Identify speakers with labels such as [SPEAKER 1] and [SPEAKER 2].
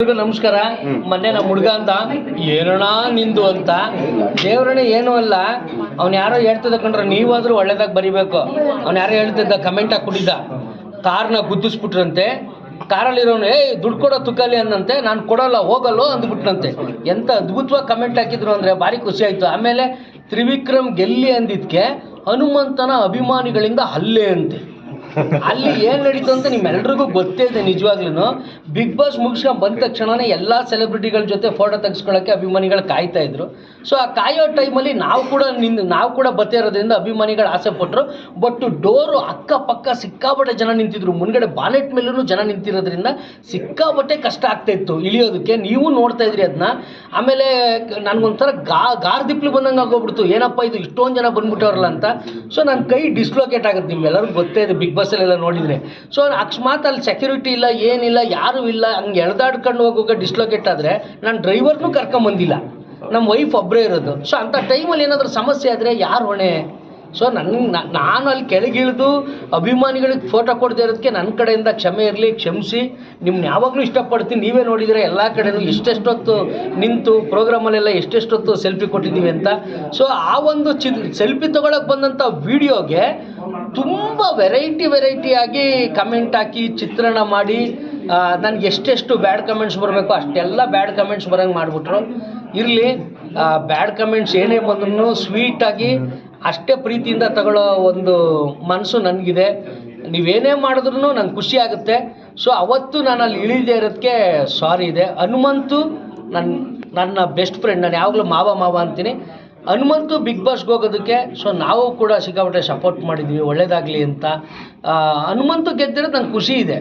[SPEAKER 1] ನಮಸ್ಕಾರ. ಮೊನ್ನೆ ನಮ್ಮ ಹುಡುಗ ಅಂತ ಏನೋಣ ನಿಂದು ಅಂತ. ದೇವ್ರಣ್ಣ ಏನು ಅಲ್ಲ, ಅವ್ನು ಯಾರೋ ಹೇಳ್ತಿದ್ದ ಕಂಡ್ರೆ ನೀವಾದ್ರೂ ಒಳ್ಳೇದಾಗ ಬರಿಬೇಕು. ಅವ್ನು ಯಾರೋ ಹೇಳ್ತಿದ್ದ ಕಮೆಂಟ್ ಹಾಕೊಂಡಿದ್ದ ಕಾರ್ನ ಗುದ್ದಿಸ್ಬಿಟ್ರಂತೆ. ಕಾರಲ್ಲಿರೋನು ಏ ದುಡ್ಡು ಕೊಡೋ ತುಕಲಿ ಅಂದಂತೆ ನಾನು ಕೊಡೋಲ್ಲ, ಹೋಗಲ್ಲೋ ಅಂದ್ಬಿಟ್ನಂತೆ. ಎಂತ ಅದ್ಭುತವಾಗಿ ಕಮೆಂಟ್ ಹಾಕಿದ್ರು ಅಂದ್ರೆ ಭಾರಿ ಖುಷಿ ಆಯ್ತು. ಆಮೇಲೆ ತ್ರಿವಿಕ್ರಮ್ ಗೆಲ್ಲಿ ಅಂದಿದ್ಕೆ ಹನುಮಂತನ ಅಭಿಮಾನಿಗಳಿಂದ ಹಲ್ಲೆ ಅಂತೆ. ಅಲ್ಲಿ ಏನ್ ನಡೀತು ಅಂತ ನಿಮ್ಮೆಲ್ರಿಗೂ ಗೊತ್ತೇ ಇದೆ ನಿಜವಾಗ್ಲೂ ಬಿಗ್ ಬಾಸ್ ಮುಗಿಸ್ಕೊಂಡ್ ಬಂದ ತಕ್ಷಣನೇ ಎಲ್ಲ ಸೆಲೆಬ್ರಿಟಿಗಳ ಜೊತೆ ಫೋಟೋ ತೆಗೆಸ್ಕೊಳ್ಳೋಕ್ಕೆ ಅಭಿಮಾನಿಗಳು ಕಾಯ್ತಾ ಇದ್ರು. ಸೊ ಆ ಕಾಯೋ ಟೈಮಲ್ಲಿ ನಾವು ಕೂಡ ನಿಂದು ನಾವು ಕೂಡ ಬತ್ತೇ ಇರೋದ್ರಿಂದ ಅಭಿಮಾನಿಗಳು ಆಸೆ ಪಟ್ಟರು ಬಟ್ ಡೋರು ಅಕ್ಕಪಕ್ಕ ಸಿಕ್ಕಾಪಟ್ಟೆ ಜನ ನಿಂತಿದ್ರು. ಮುಂದ್ಗಡೆ ಬಾನೆಟ್ ಮೇಲೂ ಜನ ನಿಂತಿರೋದ್ರಿಂದ ಸಿಕ್ಕಾಪಟ್ಟೆ ಕಷ್ಟ ಆಗ್ತಾ ಇತ್ತು ಇಳಿಯೋದಕ್ಕೆ. ನೀವು ನೋಡ್ತಾ ಇದ್ರಿ ಅದನ್ನ ಆಮೇಲೆ ನನಗೊಂಥರ ಗಾ ಗಾರ್ದಿಪ್ಲು ಬಂದಂಗೆ ಆಗೋಗ್ಬಿಡ್ತು. ಏನಪ್ಪ ಇದು, ಇಷ್ಟೊಂದು ಜನ ಬಂದ್ಬಿಟ್ಟವ್ರಲ್ಲ ಅಂತ. ಸೊ ನನ್ನ ಕೈ ಡಿಸ್ಲೋಕೇಟ್ ಆಗುತ್ತೆ. ನಿಮ್ಗೆಲ್ಲರಿಗೂ ಗೊತ್ತೇ ಇದೆ, ಬಿಗ್ ಬಾಸಲ್ಲೆಲ್ಲ ನೋಡಿದರೆ. ಸೊ ಅಕಸ್ಮಾತ್ ಅಲ್ಲಿ ಸೆಕ್ಯೂರಿಟಿ ಇಲ್ಲ, ಏನಿಲ್ಲ, ಯಾರೂ ಇಲ್ಲ, ಹಂಗೆ ಎಳ್ದಾಡ್ಕೊಂಡು ಹೋಗೋಕೆ ಡಿಸ್ಲೊಕೇಟ್ ಆದರೆ ನಾನು ಡ್ರೈವರ್ನೂ ಕರ್ಕೊಂಬಂದಿಲ್ಲ ನಮ್ಮ ವೈಫ್ ಒಬ್ಬರೇ ಇರೋದು. ಸೊ ಅಂಥ ಟೈಮಲ್ಲಿ ಏನಾದರೂ ಸಮಸ್ಯೆ ಆದರೆ ಯಾರು ಹೊಣೆ? ಸೊ ನನ್ನ ನಾನು ಅಲ್ಲಿ ಕೆಳಗಿಳಿದು ಅಭಿಮಾನಿಗಳಿಗೆ ಫೋಟೋ ಕೊಡದೇ ಇರೋದಕ್ಕೆ ನನ್ನ ಕಡೆಯಿಂದ ಕ್ಷಮೆ ಇರಲಿ, ಕ್ಷಮಿಸಿ. ನಿಮ್ನ ಯಾವಾಗಲೂ ಇಷ್ಟಪಡ್ತೀನಿ. ನೀವೇ ನೋಡಿದರೆ ಎಲ್ಲ ಕಡೆಯೂ ಎಷ್ಟೆಷ್ಟೊತ್ತು ನಿಂತು ಪ್ರೋಗ್ರಾಮಲ್ಲೆಲ್ಲ ಎಷ್ಟೆಷ್ಟೊತ್ತು ಸೆಲ್ಫಿ ಕೊಟ್ಟಿದ್ದೀವಿ ಅಂತ. ಸೊ ಆ ಒಂದು ಚಿ ಸೆಲ್ಫಿ ತೊಗೊಳಕ್ಕೆ ಬಂದಂಥ ವೀಡಿಯೋಗೆ ತುಂಬ ವೆರೈಟಿ ವೆರೈಟಿಯಾಗಿ ಕಮೆಂಟ್ ಹಾಕಿ ಚಿತ್ರಣ ಮಾಡಿ ನನಗೆ ಎಷ್ಟೆಷ್ಟು ಬ್ಯಾಡ್ ಕಮೆಂಟ್ಸ್ ಬರಬೇಕು ಅಷ್ಟೆಲ್ಲ ಬ್ಯಾಡ್ ಕಮೆಂಟ್ಸ್ ಬರೋಂಗೆ ಮಾಡಿಬಿಟ್ರು. ಇರಲಿ ಬ್ಯಾಡ್ ಕಮೆಂಟ್ಸ್ ಏನೇ ಬಂದ್ರೂ ಸ್ವೀಟಾಗಿ ಅಷ್ಟೇ ಪ್ರೀತಿಯಿಂದ ತಗೊಳ್ಳೋ ಒಂದು ಮನಸ್ಸು ನನಗಿದೆ. ನೀವೇನೇ ಮಾಡಿದ್ರೂ ನಂಗೆ ಖುಷಿ ಆಗುತ್ತೆ. ಸೊ ಅವತ್ತು ನಾನು ಅಲ್ಲಿ ಇಳಿದೇ ಇರೋದಕ್ಕೆ ಸಾರಿ ಇದೆ. ಹನುಮಂತು ನನ್ನ ನನ್ನ ಬೆಸ್ಟ್ ಫ್ರೆಂಡ್ ನಾನು ಯಾವಾಗಲೂ ಮಾವ ಮಾವ ಅಂತೀನಿ. ಹನುಮಂತು ಬಿಗ್ ಬಾಸ್ಗೆ ಹೋಗೋದಕ್ಕೆ ಸೊ ನಾವು ಕೂಡ ಸಿಕ್ಕಾಪಟ್ಟೆ ಸಪೋರ್ಟ್ ಮಾಡಿದ್ವಿ ಒಳ್ಳೆಯದಾಗಲಿ ಅಂತ. ಹನುಮಂತು ಗೆದ್ದಿರೋದು ನಂಗೆ ಖುಷಿ ಇದೆ.